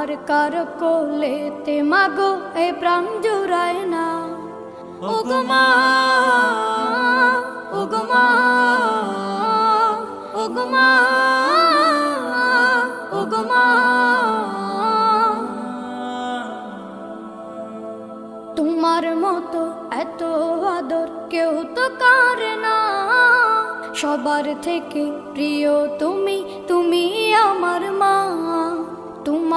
আর কার কোলেতে মাগো এ প্রাণ জুড়ায় না। ওগমা ওগমা ওগমা ওগমা তোমার মতো এত আদর কেউ তো কারে না। সবার থেকে প্রিয় তুমি তুমি আমার মা।